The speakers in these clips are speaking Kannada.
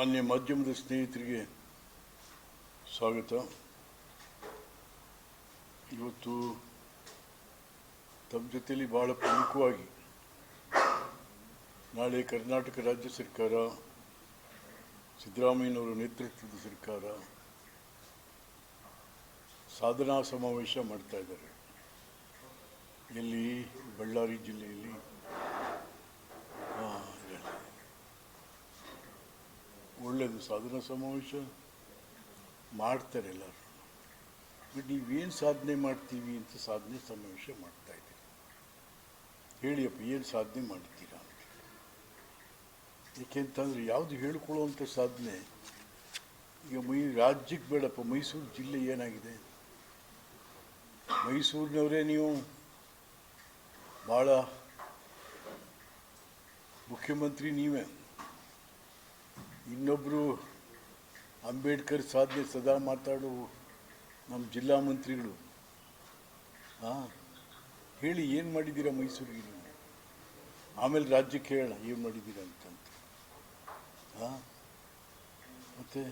ಮಾನ್ಯ ಮಾಧ್ಯಮದ ಸ್ನೇಹಿತರಿಗೆ ಸ್ವಾಗತ. ಇವತ್ತು ತಮ್ಮ ಜೊತೆಯಲ್ಲಿ ಬಹಳ ಪ್ರಮುಖವಾಗಿ ನಾಳೆ ಕರ್ನಾಟಕ ರಾಜ್ಯ ಸರ್ಕಾರ, ಸಿದ್ದರಾಮಯ್ಯನವರ ನೇತೃತ್ವದ ಸರ್ಕಾರ ಸಾಧನಾ ಸಮಾವೇಶ ಮಾಡ್ತಾ ಇದ್ದಾರೆ. ಇಲ್ಲಿ ಬಳ್ಳಾರಿ ಜಿಲ್ಲೆಯಲ್ಲಿ ಆ, ಇದೆ. ಸಾಧನಾ ಸಮಾವೇಶ ಮಾಡ್ತಾರೆ ಎಲ್ಲರೂ. ಬಟ್ ನೀವೇನು ಸಾಧನೆ ಮಾಡ್ತೀವಿ ಅಂತ ಸಾಧನೆ ಸಮಾವೇಶ ಮಾಡ್ತಾ ಇದ್ದೀರಿ. ಹೇಳಿಯಪ್ಪ, ಏನು ಸಾಧನೆ ಮಾಡ್ತೀರಾ ಅಂತ. ಏಕೆಂತಂದರೆ ಯಾವುದು ಹೇಳ್ಕೊಳ್ಳುವಂಥ ಸಾಧನೆ, ಈಗ ಮೈ ರಾಜ್ಯಕ್ಕೆ ಬೇಡಪ್ಪ, ಮೈಸೂರು ಜಿಲ್ಲೆ ಏನಾಗಿದೆ? ಮೈಸೂರಿನವರೇ ನೀವು ಭಾಳ ಮುಖ್ಯಮಂತ್ರಿ ನೀವೇ. ಇನ್ನೊಬ್ಬರು ಅಂಬೇಡ್ಕರ್ ಸಾಧನೆ ಸದಾ ಮಾತಾಡು ನಮ್ಮ ಜಿಲ್ಲಾ ಮಂತ್ರಿಗಳು. ಹಾಂ ಹೇಳಿ ಏನು ಮಾಡಿದ್ದೀರಾ ಮೈಸೂರಿಗೆ ನೀವು? ಆಮೇಲೆ ರಾಜ್ಯಕ್ಕೆ ಹೇಳ ಏನು ಮಾಡಿದ್ದೀರಾ ಅಂತಂತ. ಹಾಂ ಮತ್ತು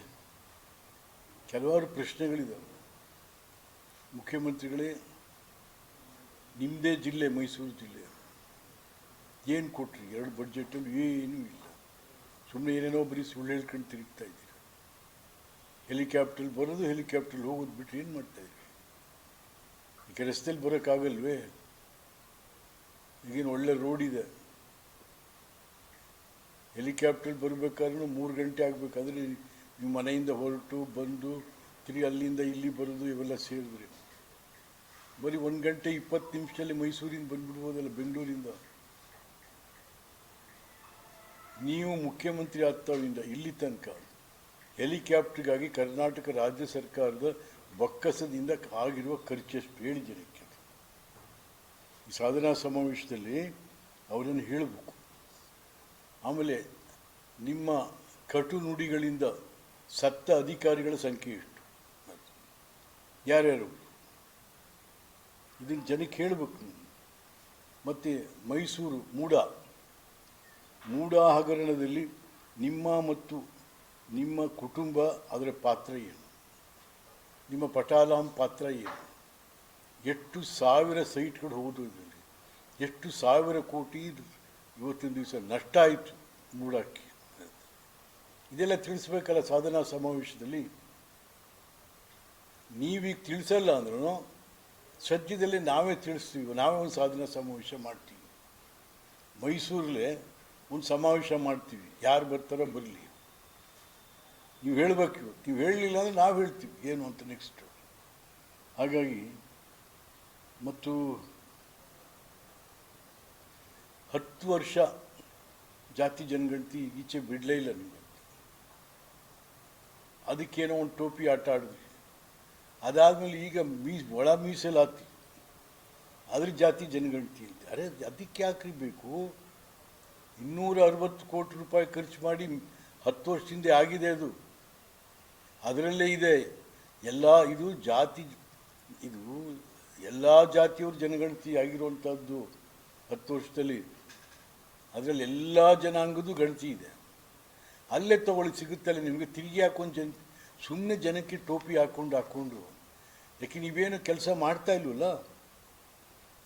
ಕೆಲವಾರು ಪ್ರಶ್ನೆಗಳಿದ್ದಾವೆ ಮುಖ್ಯಮಂತ್ರಿಗಳೇ ನಿಮ್ಮದೇ ಜಿಲ್ಲೆ ಮೈಸೂರು ಜಿಲ್ಲೆ. ಏನು ಕೊಟ್ರಿ? ಎರಡು ಬಡ್ಜೆಟಲ್ಲಿ ಏನೂ ಇಲ್ಲ. ಸುಮ್ಮನೆ ಏನೇನೋ ಬರೀ ಸುಳ್ಳು ಹೇಳ್ಕೊಂಡು ತಿರುಗ್ತಾ ಇದ್ದೀರಿ? ಹೆಲಿಕಾಪ್ಟರ್ ಬರೋದು ಹೆಲಿಕಾಪ್ಟರ್ ಹೋಗೋದು ಬಿಟ್ಟು ಏನು ಮಾಡ್ತಾ ಇದ್ದೀರಿ? ಈಗ ರಸ್ತೆಯಲ್ಲಿ ಬರೋಕ್ಕಾಗಲ್ವೇ? ಈಗೇನು ಒಳ್ಳೆ ರೋಡ್ ಇದೆ. ಹೆಲಿಕಾಪ್ಟರ್ ಬರಬೇಕಾದ್ರೂ ಮೂರು ಗಂಟೆ ಆಗಬೇಕಾದ್ರೆ ನೀವು ಮನೆಯಿಂದ ಹೊರಟು, ಬಂದು, ತಿರುಗಿ ಅಲ್ಲಿಂದ ಇಲ್ಲಿ ಬರೋದು ಇವೆಲ್ಲ ಸೇರಿದ್ರೆ. ಬರೀ ಒಂದು ಗಂಟೆ ಇಪ್ಪತ್ತು ನಿಮಿಷದಲ್ಲಿ ಮೈಸೂರಿಂದ ಬಂದುಬಿಡ್ಬೋದಲ್ಲ ಬೆಂಗಳೂರಿಂದ? ನೀವು ಮುಖ್ಯಮಂತ್ರಿ ಆಗ್ತಾವಿಂದ ಇಲ್ಲಿ ತನಕ ಹೆಲಿಕಾಪ್ಟರ್ಗಾಗಿ ಕರ್ನಾಟಕ ರಾಜ್ಯ ಸರ್ಕಾರದ ಬೊಕ್ಕಸದಿಂದ ಆಗಿರುವ ಖರ್ಚೆಷ್ಟು ಜನಕ್ಕೆ. ಈ ಸಾಧನಾ ಸಮಾವೇಶದಲ್ಲಿ ಅವರನ್ನು ಹೇಳಬೇಕು. ಆಮೇಲೆ ನಿಮ್ಮ ಕಟು ನುಡಿಗಳಿಂದ ಸತ್ತ ಅಧಿಕಾರಿಗಳ ಸಂಖ್ಯೆ ಎಷ್ಟು? ಯಾರ್ಯಾರು? ಇದನ್ನು ಜನಕ್ಕೆ ಹೇಳಬೇಕು. ಮತ್ತು ಮೈಸೂರು, ಮೂಡ. ಮೂಡ ಹಗರಣದಲ್ಲಿ ನಿಮ್ಮ ಮತ್ತು ನಿಮ್ಮ ಕುಟುಂಬ ಅದರ ಪಾತ್ರ ಏನು? ನಿಮ್ಮ ಪಟಾಲಾಂ ಪಾತ್ರ ಏನು? ಎಷ್ಟು ಸಾವಿರ ಸೈಟ್ಗಳು ಹೋದು ಇದರಲ್ಲಿ. ಎಷ್ಟು ಸಾವಿರ ಕೋಟಿ ಇವತ್ತಿನ ದಿವಸ ನಷ್ಟ ಆಯಿತು ಮೂಡಕ್ಕೆ ಇದೆಲ್ಲ ತಿಳಿಸ್ಬೇಕಲ್ಲ ಸಾಧನಾ ಸಮಾವೇಶದಲ್ಲಿ? ನೀವೀಗ ತಿಳಿಸಲ್ಲ ಅಂದ್ರೂ ಸದ್ಯದಲ್ಲಿ ನಾವೇ ತಿಳಿಸ್ತೀವಿ, ನಾವೇ ಒಂದು ಸಾಧನಾ ಸಮಾವೇಶ ಮಾಡ್ತೀವಿ. ಮೈಸೂರಲ್ಲೇ ಒಂದು ಸಮಾವೇಶ ಮಾಡ್ತೀವಿ. ಯಾರು ಬರ್ತಾರೋ ಬರಲಿ. ನೀವು ಹೇಳಬೇಕು. ನೀವು ಹೇಳಲಿಲ್ಲ ಅಂದರೆ ನಾವು ಹೇಳ್ತೀವಿ. ಏನು ಅಂತ ನೆಕ್ಸ್ಟು ಹಾಗಾಗಿ ಮತ್ತು ಹತ್ತು ವರ್ಷ ಜಾತಿ ಜನಗಣತಿ ಈಚೆ ಬಿಡಲೇ ಇಲ್ಲ ನಿಮಗೆ. ಅದಕ್ಕೇನೋ ಒಂದು ಟೋಪಿ ಆಟ ಆಡಿದ್ವಿ. ಅದಾದಮೇಲೆ ಈಗ ಮೀಸ್ ಒಳ ಮೀಸಲಾತಿ ಅದ್ರ ಜಾತಿ ಜನಗಣತಿ ಅಂತ. ಅರೆ ಅದಕ್ಕೆ ಯಾಕ್ರಿ ಬೇಕು? ಇನ್ನೂರ ಅರವತ್ತು ಕೋಟಿ ರೂಪಾಯಿ ಖರ್ಚು ಮಾಡಿ ಹತ್ತು ವರ್ಷದಿಂದ ಆಗಿದೆ ಅದು. ಅದರಲ್ಲೇ ಇದೆ, ಎಲ್ಲ ಇದು ಜಾತಿ, ಇದು ಎಲ್ಲ ಜಾತಿಯವ್ರ ಜನಗಣತಿ ಆಗಿರುವಂಥದ್ದು ಹತ್ತು ವರ್ಷದಲ್ಲಿ. ಅದರಲ್ಲಿ ಎಲ್ಲ ಜನಾಂಗದ್ದು ಗಣತಿ ಇದೆ. ಅಲ್ಲೇ ತಗೊಳ್ಳಿ ಸಿಗುತ್ತಲ್ಲ ನಿಮಗೆ ತಿರುಗಿ ಹಾಕೊಂಡು ಜನ ಸುಮ್ಮನೆ ಜನಕ್ಕೆ ಟೋಪಿ ಹಾಕ್ಕೊಂಡು ಹಾಕ್ಕೊಂಡು ಯಾಕೆ ನೀವೇನು ಕೆಲಸ ಮಾಡ್ತಾ ಇಲ್ವಲ್ಲ?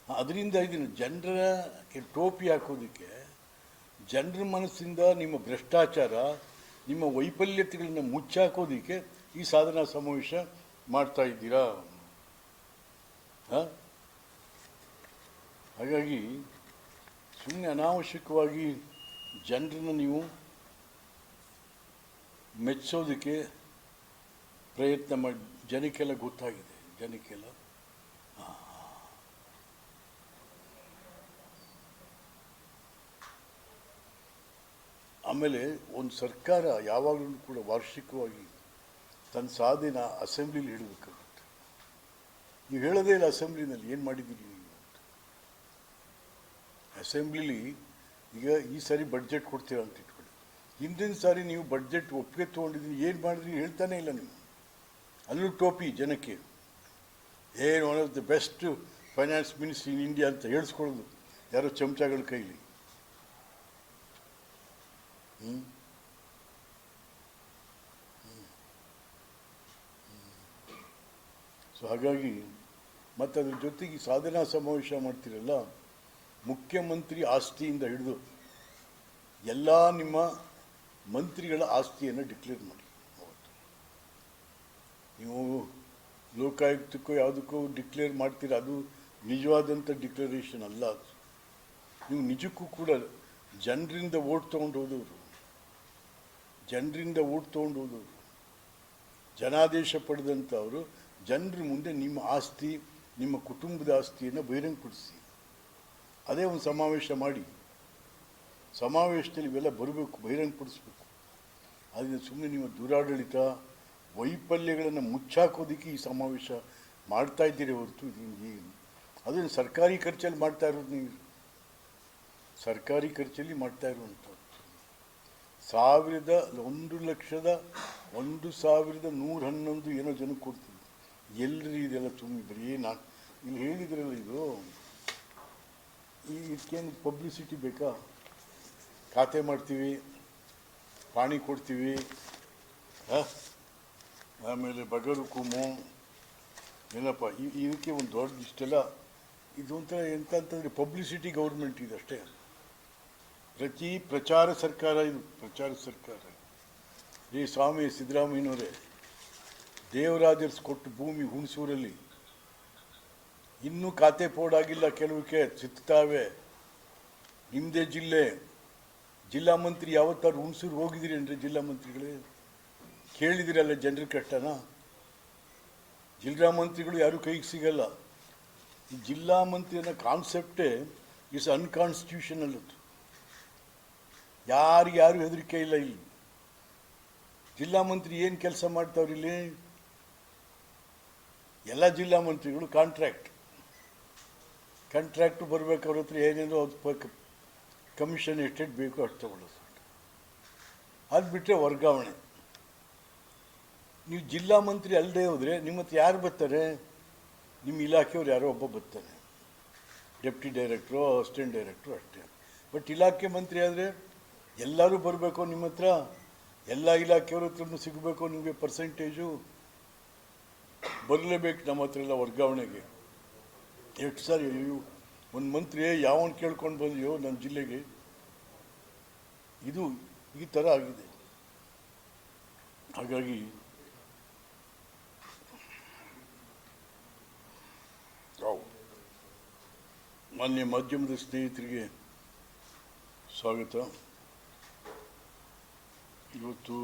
ಅದರಿಂದ ಇದನ್ನು ಜನರ ಟೋಪಿ ಹಾಕೋದಕ್ಕೆ ಜನರ ಮನಸ್ಸಿಂದ ನಿಮ್ಮ ಭ್ರಷ್ಟಾಚಾರ, ನಿಮ್ಮ ವೈಫಲ್ಯತೆಗಳನ್ನು ಮುಚ್ಚಾಕೋದಕ್ಕೆ ಈ ಸಾಧನಾ ಸಮಾವೇಶ ಮಾಡ್ತಾ ಇದ್ದೀರಾ? ಹಾಗಾಗಿ ಸುಮ್ಮನೆ ಅನಾವಶ್ಯಕವಾಗಿ ಜನರನ್ನು ನೀವು ಮೆಚ್ಚೋದಕ್ಕೆ ಪ್ರಯತ್ನ ಮಾಡಿ, ಜನಕ್ಕೆಲ್ಲ ಗೊತ್ತಾಗಿದೆ, ಜನಕ್ಕೆಲ್ಲ. ಆಮೇಲೆ ಒಂದು ಸರ್ಕಾರ ಯಾವಾಗಲೂ ಕೂಡ ವಾರ್ಷಿಕವಾಗಿ ತನ್ನ ಸಾಧನ ಅಸೆಂಬ್ಲಿಲಿ ಹೇಳಬೇಕಾಗುತ್ತೆ ನೀವು ಹೇಳೋದೇ ಇಲ್ಲ ಅಸೆಂಬ್ಲಿನಲ್ಲಿ ಏನು ಮಾಡಿದ್ದೀರಿ ಅಸೆಂಬ್ಲಿಲಿ ಈಗ ಈ ಸಾರಿ ಬಡ್ಜೆಟ್ ಕೊಡ್ತೀರಾ ಅಂತ ಇಟ್ಕೊಳ್ಳಿ. ಹಿಂದಿನ ಸಾರಿ ನೀವು ಬಡ್ಜೆಟ್ ಒಪ್ಪಿಗೆ ತೊಗೊಂಡಿದ್ದೀನಿ, ಏನು ಮಾಡಿದ್ರಿ ಹೇಳ್ತಾನೆ ಇಲ್ಲ ನೀವು. ಅಲ್ಲೂ ಟೋಪಿ ಜನಕ್ಕೆ. ಏನು one of the best finance ministry in India ಅಂತ ಹೇಳಿಸ್ಕೊಳ್ಳೋದು ಯಾರೋ ಚಮಚಗಳ ಕೈಲಿ. ಸೊ ಹಾಗಾಗಿ ಮತ್ತು ಅದ್ರ ಜೊತೆಗೆ ಸಾಧನಾ ಸಮಾವೇಶ ಮಾಡ್ತೀರಲ್ಲ, ಮುಖ್ಯಮಂತ್ರಿ ಆಸ್ತಿಯಿಂದ ಹಿಡಿದು ಎಲ್ಲ ನಿಮ್ಮ ಮಂತ್ರಿಗಳ ಆಸ್ತಿಯನ್ನು ಡಿಕ್ಲೇರ್ ಮಾಡಿ. ಅವತ್ತು ನೀವು ಲೋಕಾಯುಕ್ತಕ್ಕೋ ಯಾವುದಕ್ಕೋ ಡಿಕ್ಲೇರ್ ಮಾಡ್ತೀರ, ಅದು ನಿಜವಾದಂಥ ಡಿಕ್ಲರೇಷನ್ ಅಲ್ಲ. ಅದು ನೀವು ನಿಜಕ್ಕೂ ಕೂಡ ಜನರಿಂದ ಓಟ್ ತೊಗೊಂಡು ಹೋದವರು ಜನರಿಂದ ಓಟ್ ತೊಗೊಂಡು ಹೋದವರು, ಜನಾದೇಶ ಪಡೆದಂಥವರು, ಜನರ ಮುಂದೆ ನಿಮ್ಮ ಆಸ್ತಿ, ನಿಮ್ಮ ಕುಟುಂಬದ ಆಸ್ತಿಯನ್ನು ಬಹಿರಂಗಪಡಿಸಿ. ಅದೇ ಒಂದು ಸಮಾವೇಶ ಮಾಡಿ. ಸಮಾವೇಶದಲ್ಲಿ ಇವೆಲ್ಲ ಬರಬೇಕು, ಬಹಿರಂಗಪಡಿಸ್ಬೇಕು. ಅದರಿಂದ ಸುಮ್ಮನೆ ನೀವು ದುರಾಡಳಿತ, ವೈಫಲ್ಯಗಳನ್ನು ಮುಚ್ಚಾಕೋದಕ್ಕೆ ಈ ಸಮಾವೇಶ ಮಾಡ್ತಾ ಇದ್ದೀರಿ ಹೊರತು ಏನು? ಅದನ್ನು ಸರ್ಕಾರಿ ಖರ್ಚಲ್ಲಿ ಮಾಡ್ತಾ ಇರೋದು ನೀವು? ಸರ್ಕಾರಿ ಖರ್ಚಲ್ಲಿ ಮಾಡ್ತಾ ಇರುವಂಥದ್ದು ಸಾವಿರದ ಒಂದು ಲಕ್ಷದ ಒಂದು ಸಾವಿರದ ನೂರ ಹನ್ನೊಂದು ಏನೋ ಜನಕ್ಕೆ ಕೊಡ್ತೀವಿ ಎಲ್ರಿ ಇದೆಲ್ಲ ತುಂಬಿದ್ರಿ ನಾನು ಇಲ್ಲಿ ಹೇಳಿದ್ರಲ್ಲ ಇದು. ಈ ಇದಕ್ಕೇನು ಪಬ್ಲಿಸಿಟಿ ಬೇಕಾ? ಖಾತೆ ಮಾಡ್ತೀವಿ, ಪಾಣಿ ಕೊಡ್ತೀವಿ ಆಮೇಲೆ ಬಗರು ಕುಮು, ಏನಪ್ಪ ಇದಕ್ಕೆ ಒಂದು ದೊಡ್ಡ ಇಷ್ಟೆಲ್ಲ. ಇದು ಒಂಥರ ಎಂತ ಅಂತಂದರೆ ಪಬ್ಲಿಸಿಟಿ ಗೌರ್ಮೆಂಟ್ ಇದಷ್ಟೇ ಪ್ರತಿ ಪ್ರಚಾರ ಸರ್ಕಾರ ಇದು, ಪ್ರಚಾರ ಸರ್ಕಾರ. ಈ ಸ್ವಾಮಿ ಸಿದ್ದರಾಮಯ್ಯನವರೇ ದೇವರಾಜರ್ಸ್ ಕೊಟ್ಟು ಭೂಮಿ ಹುಣಸೂರಲ್ಲಿ ಇನ್ನೂ ಖಾತೆ ಪೋಡಾಗಿಲ್ಲ ಕೆಲವಕ್ಕೆ, ಸಿಗ್ತಾವೆ. ನಿಮ್ಮದೇ ಜಿಲ್ಲೆ, ಜಿಲ್ಲಾ ಮಂತ್ರಿ ಯಾವತ್ತಾದ್ರು ಹುಣಸೂರು ಹೋಗಿದ್ದೀರಿ ಅಂದರೆ ಜಿಲ್ಲಾ ಮಂತ್ರಿಗಳೇ? ಕೇಳಿದಿರಲ್ಲ ಜನರ ಕಷ್ಟನ ಜಿಲ್ಲಾ ಮಂತ್ರಿಗಳು ಯಾರೂ ಕೈಗೆ ಸಿಗಲ್ಲ. ಈ ಜಿಲ್ಲಾ ಮಂತ್ರಿ ಅನ್ನೋ ಕಾನ್ಸೆಪ್ಟೇ ಇಸ್ ಅನ್ಕಾನ್ಸ್ಟಿಟ್ಯೂಷನಲ್ ಯಾರಿಗೆ ಯಾರು ಹೆದರಿಕೆ ಇಲ್ಲ ಇಲ್ಲಿ. ಜಿಲ್ಲಾ ಮಂತ್ರಿ ಏನು ಕೆಲಸ ಮಾಡ್ತಾವ್ರಿ ಇಲ್ಲಿ? ಎಲ್ಲ ಜಿಲ್ಲಾ ಮಂತ್ರಿಗಳು ಕಾಂಟ್ರಾಕ್ಟ್ ಕಾಂಟ್ರಾಕ್ಟ್ ಬರ್ಬೇಕು ಅವ್ರ ಹತ್ರ ಏನೇನೋ ಅದು ಕಮಿಷನ್ ಎಷ್ಟೆಷ್ಟು ಬೇಕು ಅಷ್ಟು ತಗೊಳ್ಳೋದು ಅದು ಬಿಟ್ಟರೆ ವರ್ಗಾವಣೆ. ನೀವು ಜಿಲ್ಲಾ ಮಂತ್ರಿ ಅಲ್ಲದೆ ಹೋದರೆ ನಿಮ್ಮ ಹತ್ರ ಯಾರು ಬರ್ತಾರೆ? ನಿಮ್ಮ ಇಲಾಖೆಯವ್ರು ಯಾರೋ ಒಬ್ಬ ಬರ್ತಾನೆ. ಡೆಪ್ಟಿ ಡೈರೆಕ್ಟ್ರು ಅಸಿಸ್ಟೆಂಟ್ ಡೈರೆಕ್ಟ್ರು ಅಷ್ಟೇ. ಬಟ್ ಇಲಾಖೆ ಮಂತ್ರಿ ಆದರೆ ಎಲ್ಲರೂ ಬರಬೇಕು ನಿಮ್ಮ ಹತ್ರ. ಎಲ್ಲ ಇಲಾಖೆಯವ್ರ ಹತ್ರನೂ ಸಿಗಬೇಕು ನಿಮಗೆ ಪರ್ಸೆಂಟೇಜು ಬರಲೇಬೇಕು ನಮ್ಮ ಹತ್ರ ಎಲ್ಲ ವರ್ಗಾವಣೆಗೆ. ಎಷ್ಟು ಸಾರಿ ಒಂದು ಮಂತ್ರಿ ಯಾವನ್ ಕೇಳ್ಕೊಂಡು ಬಂದಿಯೋ ನನ್ನ ಜಿಲ್ಲೆಗೆ. ಇದು ಈ ಥರ ಆಗಿದೆ. ಹಾಗಾಗಿ ಮಾನ್ಯ ಮಾಧ್ಯಮದ ಸ್ನೇಹಿತರಿಗೆ ಸ್ವಾಗತ. ಇವತ್ತು